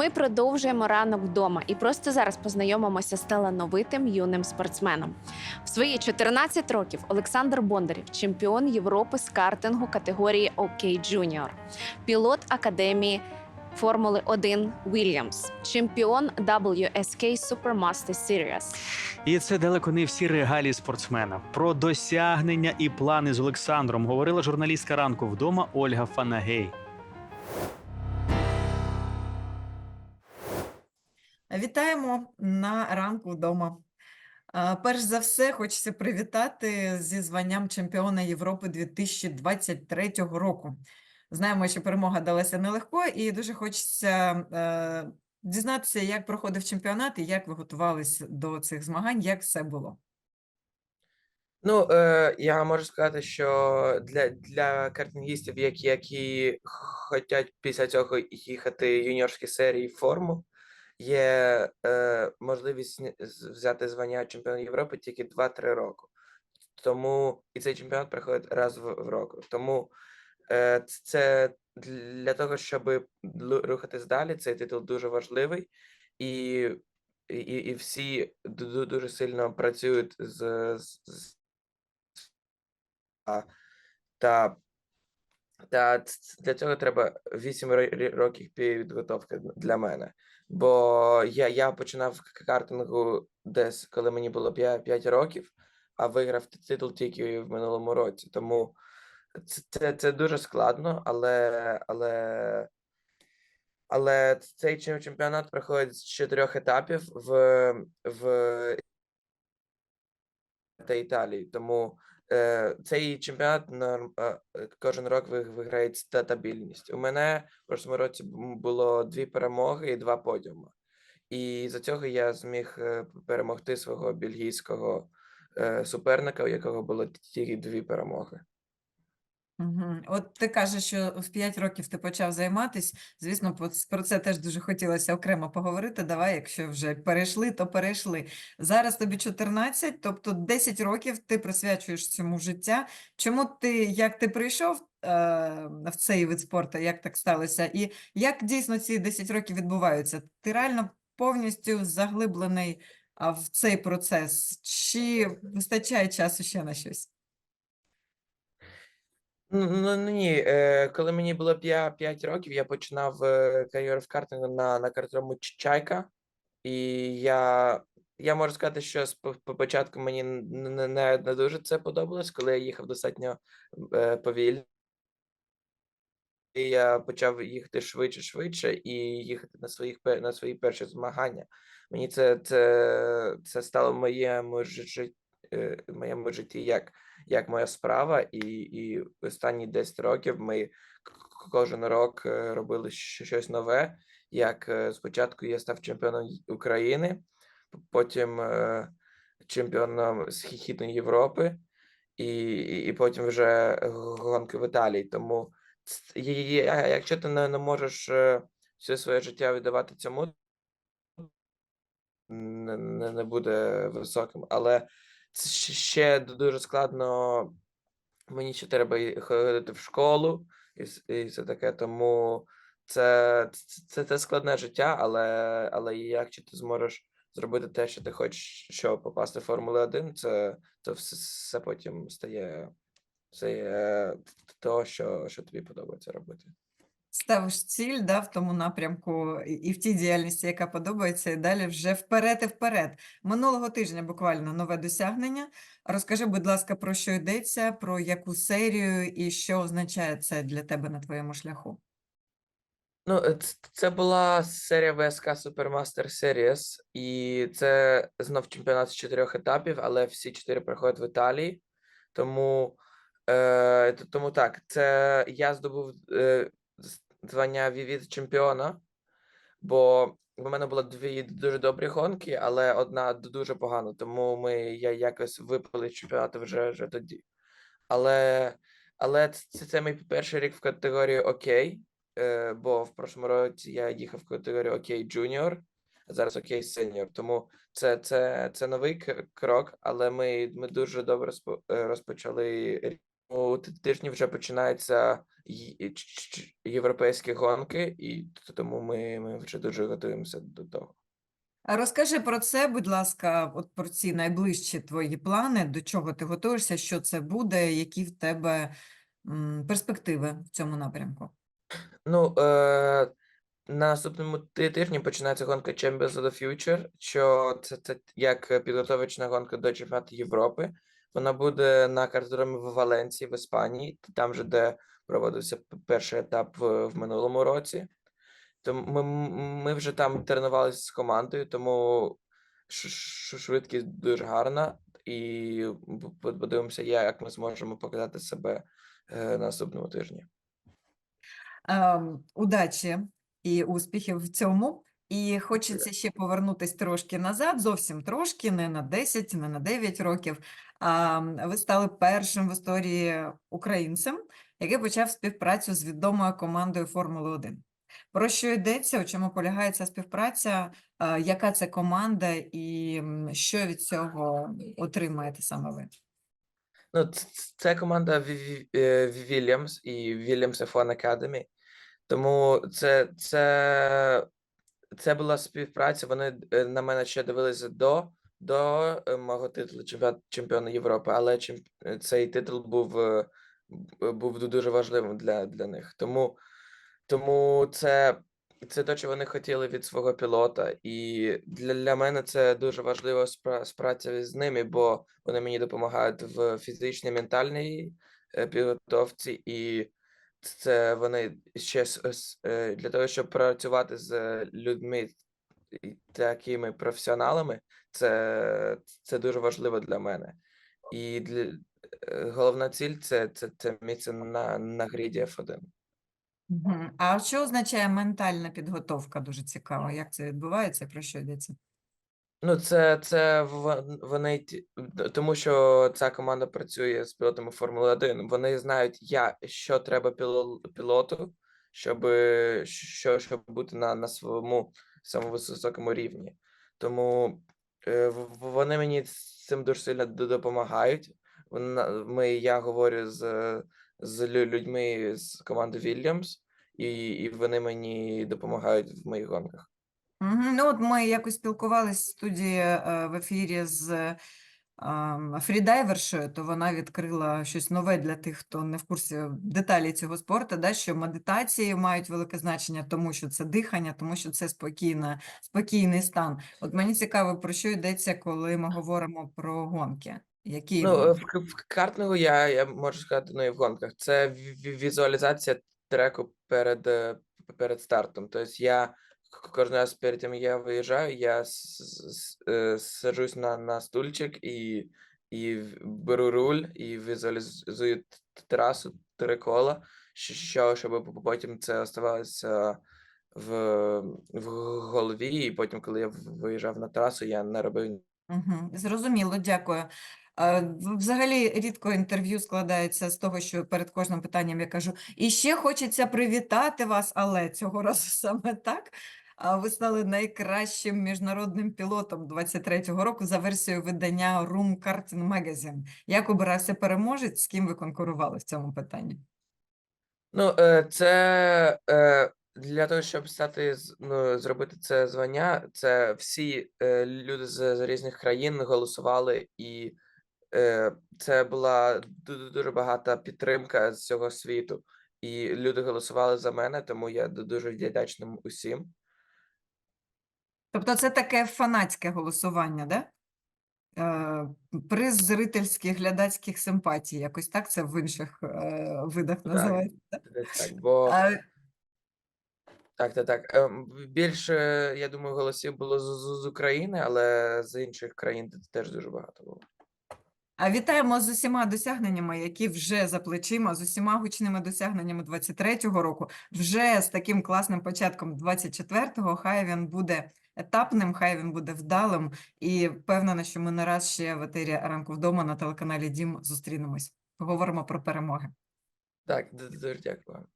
Ми продовжуємо ранок вдома і просто зараз познайомимося з талановитим юним спортсменом. В свої 14 років Олександр Бондарів, чемпіон Європи з картингу категорії ОК Junior, пілот академії. Формули 1 Williams, чемпіон WSK Supermaster Series. І це далеко не всі регалії спортсмена. Про досягнення і плани з Олександром говорила журналістка ранку вдома Ольга Фанагей. Вітаємо на ранку вдома. Перш за все, хочеться привітати зі званням чемпіона Європи 2023 року. Знаємо, що перемога далася нелегко, і дуже хочеться е, дізнатися, як проходив чемпіонат і як ви готувалися до цих змагань, як все було. Ну, е, я можу сказати, що для, для картингістів, які, які хочуть після цього їхати юніорські серії форму, є е, можливість взяти звання чемпіона Європи тільки 2-3 роки. Тому і цей чемпіонат приходить раз в, в року. Тому е, це для того, щоб рухатись далі, цей титул дуже важливий, і, і, і всі дуже сильно працюють з, з, з та, та для цього треба 8 років підготовки для мене. Бо я, я починав картингу десь, коли мені було 5, 5 років, а виграв титул тільки в минулому році. Тому це, це, дуже складно, але, але, але цей чемпіонат проходить з чотирьох етапів в, в та Італії. Тому цей чемпіонат е, е, кожен рок ви- виграє стабільність. У мене в прошлому році було дві перемоги і два подіуми. І за цього я зміг е, перемогти свого бельгійського е, суперника, у якого було тільки дві перемоги. От ти кажеш, що в 5 років ти почав займатися. Звісно, про це теж дуже хотілося окремо поговорити. Давай, якщо вже перейшли, то перейшли. Зараз тобі 14, тобто 10 років ти присвячуєш цьому життя. Чому ти, як ти прийшов е, в цей вид спорту, як так сталося? І як дійсно ці 10 років відбуваються? Ти реально повністю заглиблений в цей процес? Чи вистачає часу ще на щось? Ну, ну ну, ні, е, коли мені було 5, років, я починав е, кар'єру в картингу на, на картрому Чайка. І я, я можу сказати, що спо- по мені н- н- не, не дуже це подобалось, коли я їхав достатньо е, повільно. І я почав їхати швидше, швидше і їхати на своїх пе- на свої перші змагання. Мені це, це, це стало моєму житті, в моєму житті як, як моя справа, і, і останні 10 років ми кожен рок е, робили щось нове. Як е, спочатку я став чемпіоном України, потім е, чемпіоном Східної Європи, і, і, потім вже гонки в Італії. Тому якщо ти не, не можеш е, все своє життя віддавати цьому, не, не буде високим. Але це ще дуже складно. Мені ще треба ходити в школу і, і все таке. Тому це, це, це, складне життя, але, але якщо ти зможеш зробити те, що ти хочеш, щоб попасти в Формулу 1, це, це все, все потім стає, стає то, що, що тобі подобається робити. Ставиш ціль да, в тому напрямку і, в тій діяльності, яка подобається, і далі вже вперед і вперед. Минулого тижня буквально нове досягнення. Розкажи, будь ласка, про що йдеться, про яку серію і що означає це для тебе на твоєму шляху? Ну, е, це була серія ВСК Supermaster Series, і це знов чемпіонат з чотирьох етапів, але всі чотири проходять в Італії. Тому, е, тому так, це я здобув е, звання ві- від чемпіона, бо в мене було дві дуже добрі гонки, але одна дуже погана, тому ми я якось випали з чемпіонату вже, вже тоді. Але, але це, це мій перший рік в категорії Окей, е, бо в прошлому році я їхав в категорію Окей Junior, а зараз Окей Senior. Тому це, це, це новий крок, але ми, ми дуже добре е, розпочали тижні вже починаються європейські гонки, і тому ми, ми вже дуже готуємося до того. Розкажи про це, будь ласка, от про ці найближчі твої плани, до чого ти готуєшся, що це буде, які в тебе перспективи в цьому напрямку? Ну, е, на наступному тижні починається гонка Champions of the Future, що це, це як підготовочна гонка до чемпіонату Європи. Вона буде на картодромі в Валенції в Іспанії, там же, де проводився перший етап в, в минулому році. Тому ми, ми вже там тренувалися з командою, тому швидкість дуже гарна, і подивимося, як ми зможемо показати себе е, на наступному тижні. Ем, удачі і успіхів в цьому. І хочеться ще повернутися трошки назад, зовсім трошки, не на 10, не на 9 років. А, ви стали першим в історії українцем, який почав співпрацю з відомою командою Формули 1. Про що йдеться, у чому полягає ця співпраця, яка це команда і що від цього отримаєте саме ви? Ну, це команда е, Williams і Williams F1 Academy. Тому це, це, це була співпраця. Вони е, на мене ще дивилися до, до е, мого титулу чемпіон- чемпіона Європи, але чемп... е, цей титул був, був дуже важливим для, для них. Тому, тому це, це те, що вони хотіли від свого пілота. І для, для мене це дуже важливо спра- спраця з ними, бо вони мені допомагають в фізичній, ментальній е, підготовці, і це вони ще е, для того, щоб працювати з людьми такими професіоналами, це, це дуже важливо для мене. І для, е, головна ціль це, це, це місце на, на гріді F1. А що означає ментальна підготовка? Дуже цікаво. Як це відбувається, про що йдеться? Ну, це, це вон- вони тому, що ця команда працює з пілотами Формули 1. Вони знають, я, що треба піло- пілоту, щоб, що, щоб бути на, на своєму самому високому рівні. Тому е, вони мені з цим дуже сильно допомагають. Вона, ми, я говорю з, з лю- людьми з команди Williams, і, і вони мені допомагають в моїх гонках. Ну, от ми якось спілкувалися в студії е, в ефірі з ем, фрідайвершою, то вона відкрила щось нове для тих, хто не в курсі деталі цього спорту, да, що медитації мають велике значення, тому що це дихання, тому що це спокійна, спокійний стан. От мені цікаво, про що йдеться, коли ми говоримо про гонки. Які Ну, е, в, в картингу я, я можу сказати, ну і в гонках. Це ві- ві- візуалізація треку перед, е, перед стартом. Тобто я к- кожен раз перед тим, я виїжджаю, я с- с- е, саджусь на, на стульчик і, і беру руль і візуалізую трасу три кола, що, щоб потім це оставалося в, в голові, і потім, коли я виїжджав на трасу, я не робив Угу, зрозуміло, дякую. Е, Взагалі рідко інтерв'ю складається з того, що перед кожним питанням я кажу, і ще хочеться привітати вас, але цього разу саме так. Ви стали найкращим міжнародним пілотом 23-го року за версією видання Room Karting Magazine. Як обирався переможець, з ким ви конкурували в цьому питанні? Ну, е, це е, для того, щоб стати ну, зробити це звання, це всі люди з, з різних країн голосували, і це була дуже багата підтримка з цього світу. І люди голосували за мене, тому я дуже вдячним усім. Тобто це таке фанатське голосування, да? Е, Приз зрительських глядацьких симпатій, якось так це в інших е, видах називається. Так, бо А, так, так, так. ем, Більше, я думаю, голосів було з, з України, але з інших країн теж дуже багато було. Вітаємо з усіма досягненнями, які вже за плечима, з усіма гучними досягненнями 23-го року, вже з таким класним початком 24-го. Хай він буде етапним, хай він буде вдалим. І впевнена, що ми не раз ще в етері ранку вдома на телеканалі Дім зустрінемось. Поговоримо про перемоги. Так, дуже дякую.